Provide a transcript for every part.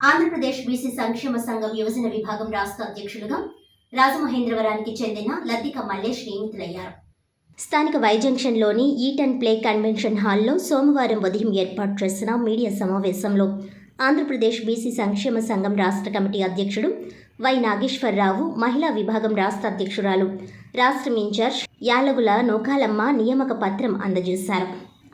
Andhra Pradesh BC సంక్షేమ సంఘం యువజన విభాగం రాష్ట్ర అధ్యక్షులుగా రాజమహేంద్రవరానికి చెందిన లతిక మల్లేష్ నియమితులయ్యారు. స్థానిక వై జంక్షన్లోని ఈట్ అండ్ ప్లే కన్వెన్షన్ హాల్లో సోమవారం ఉదయం ఏర్పాటు చేసిన మీడియా సమావేశంలో ఆంధ్రప్రదేశ్ బీసీ సంక్షేమ సంఘం రాష్ట్ర కమిటీ అధ్యక్షుడు వై నాగేశ్వరరావు మహిళా విభాగం రాష్ట్ర అధ్యక్షురాలు రాష్ట్రం ఇన్ఛార్జ్ యాలగుల నూకాలమ్మ నియామక పత్రం అందజేశారు.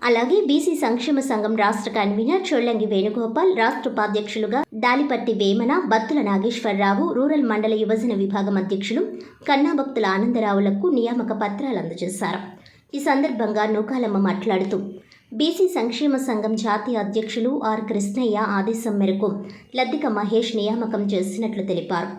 అలాగే బీసీ సంక్షేమ సంఘం రాష్ట్ర కన్వీనర్ చొల్లంగి వేణుగోపాల్ రాష్ట్ర ఉపాధ్యక్షులుగా దాలిపర్తి వేమన బత్తుల నాగేశ్వరరావు రూరల్ మండల యువజన విభాగం అధ్యక్షులు కన్నాభక్తుల ఆనందరావులకు నియామక పత్రాలు అందజేశారు. ఈ సందర్భంగా నూకాలమ్మ మాట్లాడుతూ బీసీ సంక్షేమ సంఘం జాతీయ అధ్యక్షులు ఆర్ కృష్ణయ్య ఆదేశం మేరకు లద్దిక మహేష్ నియామకం చేసినట్లు తెలిపారు.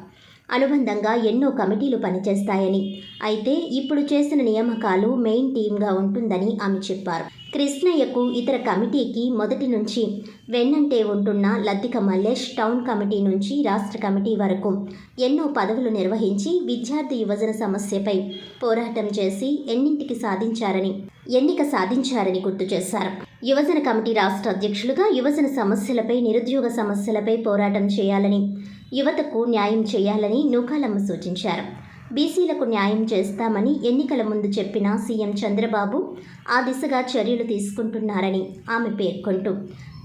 అనుబంధంగా ఎన్నో కమిటీలు పనిచేస్తాయని. అయితే ఇప్పుడు చేసిన నియామకాలు మెయిన్ టీమ్గా ఉంటుందని ఆమె చెప్పారు. కృష్ణయ్యకు ఇతర కమిటీకి మొదటి నుంచి వెన్నంటే ఉంటున్న లద్దిక మల్లేష్ టౌన్ కమిటీ నుంచి రాష్ట్ర కమిటీ వరకు ఎన్నో పదవులు నిర్వహించి విద్యార్థి యువజన సమస్యపై పోరాటం చేసి ఎన్నింటికి సాధించారని ఎన్నిక సాధించారని గుర్తు చేశారు. యువజన కమిటీ రాష్ట్ర అధ్యక్షులుగా యువజన సమస్యలపై నిరుద్యోగ సమస్యలపై పోరాటం చేయాలని యువతకు న్యాయం చేయాలని నూకాలమ్మ సూచించారు. బీసీలకు న్యాయం చేస్తామని ఎన్నికల ముందు చెప్పిన సీఎం చంద్రబాబు ఆ దిశగా చర్యలు తీసుకుంటున్నారని ఆమె పేర్కొంటూ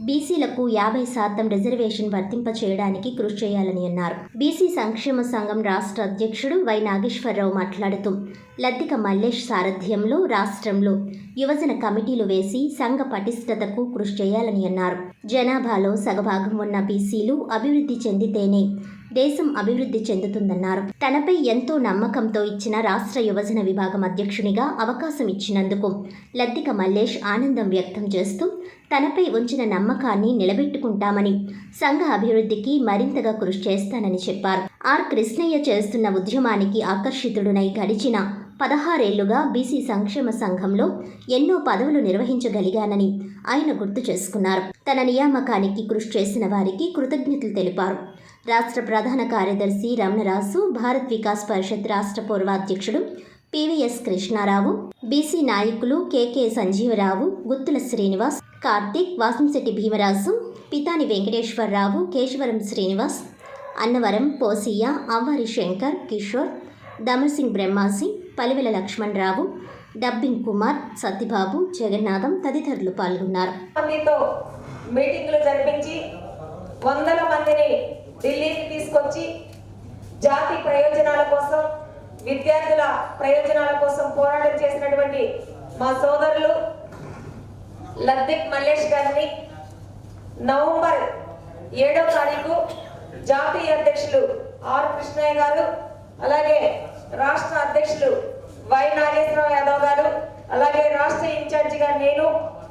బీసీలకు యాభై శాతం రిజర్వేషన్ వర్తింపచేయడానికి కృషి చేయాలని అన్నారు. బీసీ సంక్షేమ సంఘం రాష్ట్ర అధ్యక్షుడు వై నాగేశ్వరరావు మాట్లాడుతూ లద్దిక మల్లేష్ సారథ్యంలో రాష్ట్రంలో యువజన కమిటీలు వేసి సంఘ పటిష్టతకు కృషి చేయాలని అన్నారు. జనాభాలో సగభాగం ఉన్న బీసీలు అభివృద్ధి చెందితేనే దేశం అభివృద్ధి చెందుతుందన్నారు. తనపై ఎంతో నమ్మకంతో ఇచ్చిన రాష్ట్ర యువజన విభాగం అధ్యక్షునిగా అవకాశం ఇచ్చినందుకు లద్దిక మల్లేష్ ఆనందం వ్యక్తం చేస్తూ తనపై ఉంచిన నమ్మకాన్ని నిలబెట్టుకుంటామని సంఘ అభివృద్ధికి మరింతగా కృషి చేస్తానని చెప్పారు. ఆర్ కృష్ణయ్య చేస్తున్న ఉద్యమానికి ఆకర్షితుడునై గడిచిన పదహారేళ్ళుగా బీసీ సంక్షేమ సంఘంలో ఎన్నో పదవులు నిర్వహించగలిగానని ఆయన గుర్తు చేసుకున్నారు. తన నియామకానికి కృషి చేసిన వారికి కృతజ్ఞతలు తెలిపారు. రాష్ట్ర ప్రధాన కార్యదర్శి రమణరాసు భారత్ వికాస్ పరిషత్ రాష్ట్ర పూర్వాధ్యక్షుడు పివిఎస్ కృష్ణారావు బీసీ నాయకులు కెకే సంజీవరావు గుత్తుల శ్రీనివాస్ కార్తీక్ వాసంశెట్టి భీమరాజు పితాని వెంకటేశ్వరరావు కేశవరం శ్రీనివాస్ అన్నవరం పోసియ్య అవ్వారి శంకర్ కిషోర్ దమర్సింగ్ బ్రహ్మాసి పలివెల లక్ష్మణరావు డబ్బింగ్ కుమార్ సత్యబాబు జగన్నాథం తదితరులు పాల్గొన్నారు. మందితో మీటింగులు జరిపించి వందల మందిని ఢిల్లీకి తీసుకొచ్చి జాతి ప్రయోజనాల కోసం విద్యార్థుల ప్రయోజనాల కోసం పోరాటం చేసినటువంటి మా సోదరులు లద్దిక్ మల్లేష్ గారిని నవంబర్ ఏడవ తారీఖు జాతీయ అధ్యక్షులు ఆర్ కృష్ణయ్య గారు అలాగే రాష్ట్ర అధ్యక్షులు వై నాగేశ్వరరావు యాదవ్ గారు అలాగే రాష్ట్ర ఇన్ఛార్జిగా నేను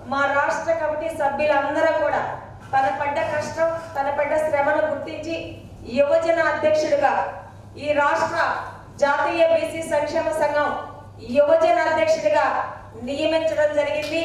మా రాష్ట్ర కమిటీ సభ్యులందరం కూడా తన పడ్డ కష్టం తన పడ్డ శ్రమను గుర్తించి యువజన అధ్యక్షుడిగా ఈ రాష్ట్ర జాతీయ బీసీ సంక్షేమ సంఘం యువజన అధ్యక్షుడిగా నియమించడం జరిగింది!